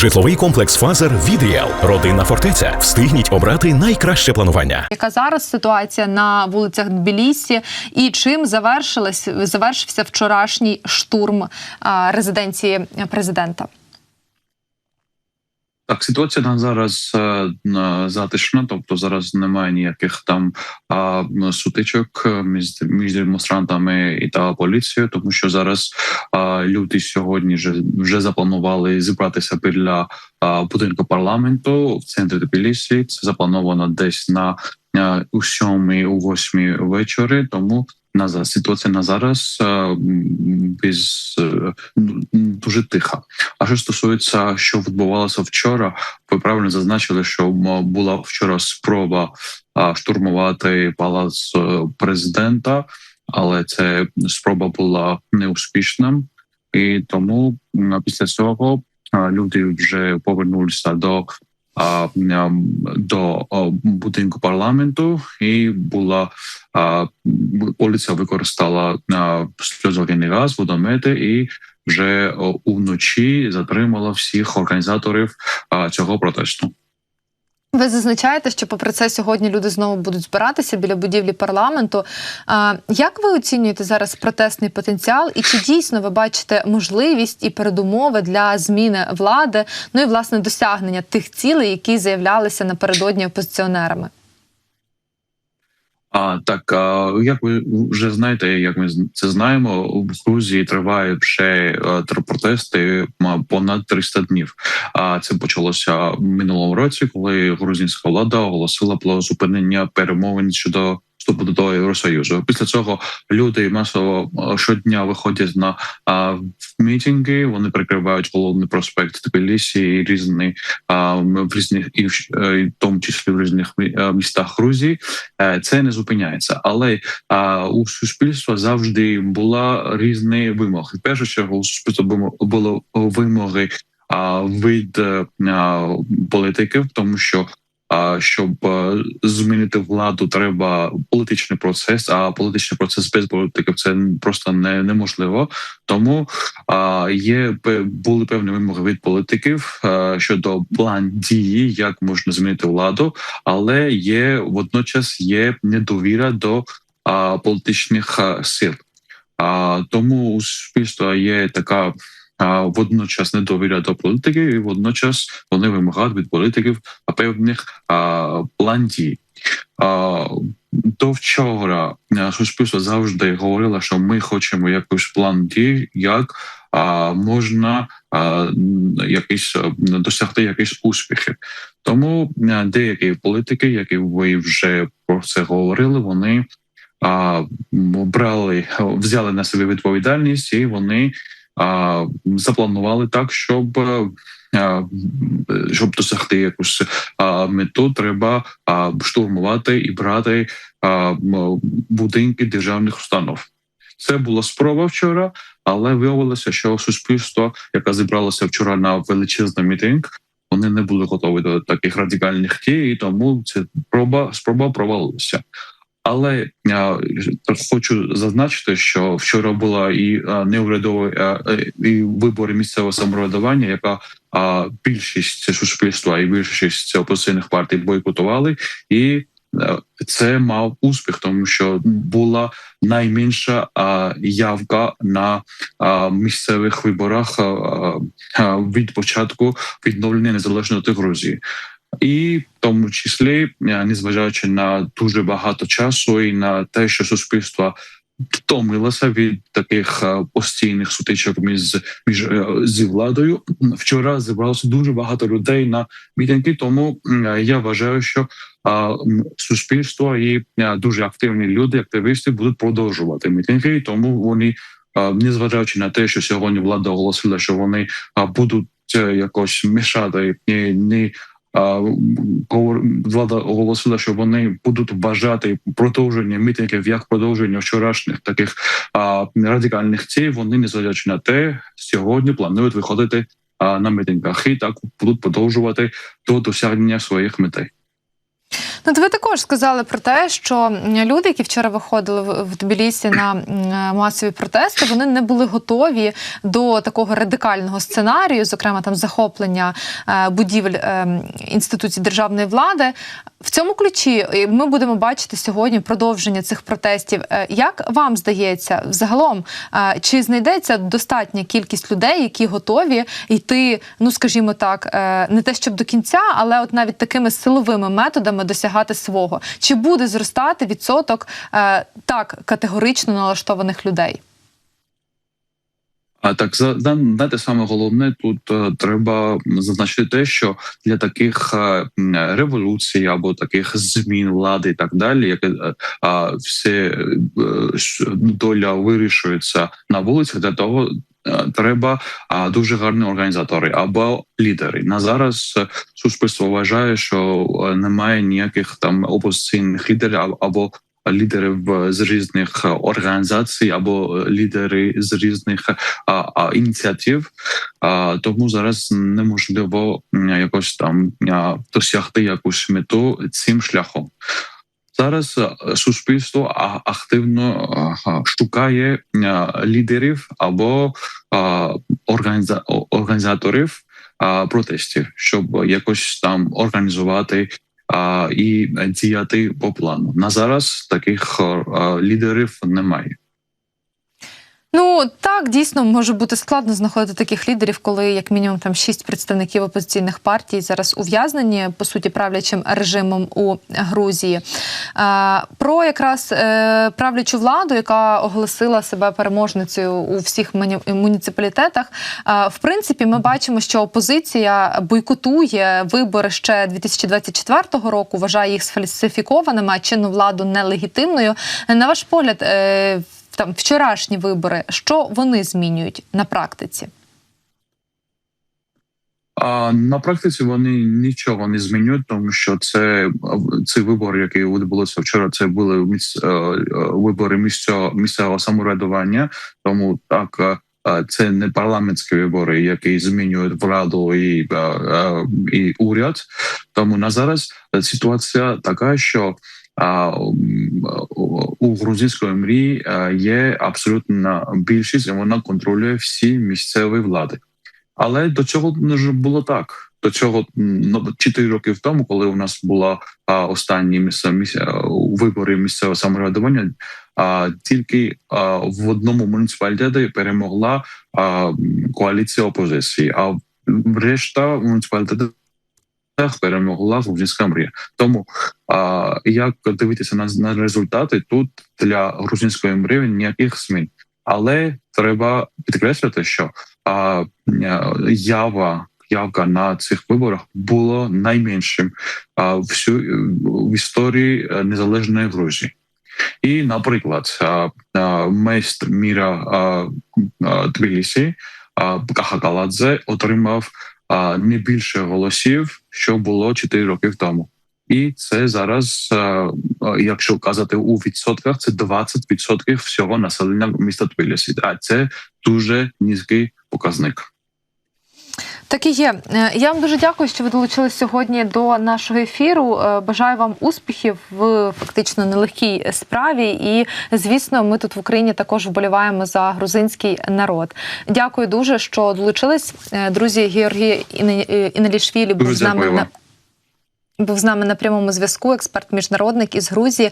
Житловий комплекс Фазер від. Родинна фортеця. Встигніть обрати найкраще планування. Яка зараз ситуація на вулицях Тбілісі і чим завершилась завершився вчорашній штурм а, резиденції президента? Так, ситуація на зараз е, затишна, тобто зараз немає ніяких там а, сутичок е, між, між демонстрантами і та поліцією, тому що зараз а, люди сьогодні вже, вже запланували зібратися біля а, будинку парламенту в центрі Тбілісі. Це заплановано десь на а, у сьомій, у восьмій вечори. Тому на ситуація на зараз е, без е, дуже тиха. А що стосується, що відбувалося вчора, ви правильно зазначили, що була вчора спроба штурмувати палац е, президента, але ця спроба була неуспішна, і тому після цього люди вже повернулися до. До будинку парламенту і була поліція використала сльозогінний газ, водомети і вже уночі затримала всіх організаторів цього протесту. Ви зазначаєте, що попри це сьогодні люди знову будуть збиратися біля будівлі парламенту. Як ви оцінюєте зараз протестний потенціал, і чи дійсно ви бачите можливість і передумови для зміни влади, ну і власне досягнення тих цілей, які заявлялися напередодні опозиціонерами? А так а, як ви вже знаєте, як ми це знаємо, в Грузії тривають ще е, тр- протести понад 300 днів. А це почалося минулого році, коли грузинська влада оголосила про зупинення перемовин щодо вступу до Євросоюзу. Після цього люди масово е, щодня виходять на а, мітинги. Вони прикривають головний проспект Тбілісі і різні а, в різних і в е, і в тому числі в різних е, містах Грузії. Це не зупиняється, але а, у суспільства завжди була різні вимоги. В першу чергу у суспільства було- вимоги а, від політиків, тому що. Щоб е, змінити владу, треба політичний процес. А політичний процес без політиків це просто не неможливо. Тому є були певні вимоги від політиків е, щодо план дії, як можна змінити владу, але є водночас є недовіра до політичних а, сил. А, тому у суспільства є така а, водночас недовіра до політиків, і водночас вони вимагають від політиків певних план дій. До вчора суспільство завжди говорило, що ми хочемо якийсь план дій, як а, можна а, а, досягти якісь успіхи. Тому деякі політики, які ви вже про це говорили, вони а, брали, взяли на себе відповідальність, і вони запланували так, щоб. е, Щоб досягти якусь мету, треба штурмувати і брати будинки державних установ. Це була спроба вчора, але виявилося, що суспільство, яке зібралося вчора на величезний мітинг, вони не були готові до таких радикальних дій, і тому ця спроба спроба провалилася. Але а, хочу зазначити, що вчора була і а, неурядові а, е, і вибори місцевого самоврядування, яка більшість суспільства і більшість опозиційних партій бойкотували, і е, це мав успіх, тому що була найменша явка на місцевих виборах від початку відновлення незалежної Грузії. І в тому числі, е, незважаючи на дуже багато часу і на те, що суспільство втомилося від таких е, постійних сутичок між між е, зі владою. Вчора зібралося дуже багато людей на мітинги. Тому я вважаю, що суспільство і дуже активні люди, активісти, будуть продовжувати мітинги. Тому вони, незважаючи на те, що сьогодні влада оголосила, що вони будуть якось мішати не влада оголосила, що вони будуть бажати продовження мітингів як продовження вчорашніх таких радикальних цілей. Вони незважаючи на те, сьогодні планують виходити на мітингах і так будуть продовжувати до досягнення своїх метей. Ну, ви також сказали про те, що люди, які вчора виходили в- Тбілісі на масові протести, вони не були готові до такого радикального сценарію, зокрема там захоплення е, будівель е, інституцій державної влади. В цьому ключі ми будемо бачити сьогодні продовження цих протестів. Е, Як вам здається, взагалом, е, чи знайдеться достатня кількість людей, які готові йти, ну скажімо так, е, не те щоб до кінця, але от навіть такими силовими методами досягати свого? Чи буде зростати відсоток так категорично налаштованих людей? А так знаєте, саме головне тут е, треба зазначити те, що для таких е, революцій або таких змін влади і так далі, як е, все доля вирішується на вулицях, для того треба дуже гарні організатори або лідери. На зараз суспільство вважає, що немає ніяких там опозиційних лідерів або лідерів е, з різних е, організацій або е, лідери з різних а, ініціатив. Тому зараз неможливо якось там досягти якусь мету цим шляхом. Зараз е, суспільство активно шукає лідерів або організаторів протестів, щоб якось там організувати і діяти по плану. На зараз таких а, лідерів немає. Ну так дійсно може бути складно знаходити таких лідерів, коли як мінімум там шість представників опозиційних партій зараз ув'язнені по суті правлячим режимом у Грузії. Про якраз е, правлячу владу, яка оголосила себе переможницею у всіх муніципалітетах. В принципі, ми бачимо, що опозиція бойкотує вибори ще 2024 року, вважає їх сфальсифікованими, а чинну владу нелегітимною. На ваш погляд, е, там вчорашні вибори, що вони змінюють на практиці? А на практиці вони нічого не змінюють, тому що це ці вибори, які відбулися вчора. Це були місць, е, е, вибори місцевого місцевого самоврядування. Тому так е, це не парламентські вибори, які змінюють владу і, і уряд. Тому на зараз ситуація така, що у грузинської мрії є абсолютна більшість, і вона контролює всі місцеві влади. Але до цього не ж було так. До цього ну, 4 роки тому, коли у нас була а, останні місце, місце, вибори місцевого самоврядування, а, тільки а, в одному муніципалітеті перемогла а, коаліція опозиції, а решта муніципалітетів перемогла грузинська мрія. Тому а, як дивитися на, на результати тут для грузинської мрії ніяких змін. Але треба підкреслити, що а, ява явка на цих виборах було найменшим а, всю в історії е, незалежної Грузії. І, наприклад, мест міра Тбілісі Кахакаладзе отримав не більше голосів, що було 4 роки тому. І це зараз, е, е, якщо казати у відсотках, це 20% всього населення міста Тбілісі. А це дуже низький показник. Так і є. Е, Я вам дуже дякую, що ви долучились сьогодні до нашого ефіру. Е, Бажаю вам успіхів в фактично нелегкій справі. І, звісно, ми тут в Україні також вболіваємо за грузинський народ. Дякую дуже, що долучились. Е, Друзі, Георгій Іне- Інелішвілі був з нами на був з нами на прямому зв'язку. Експерт міжнародник із Грузії.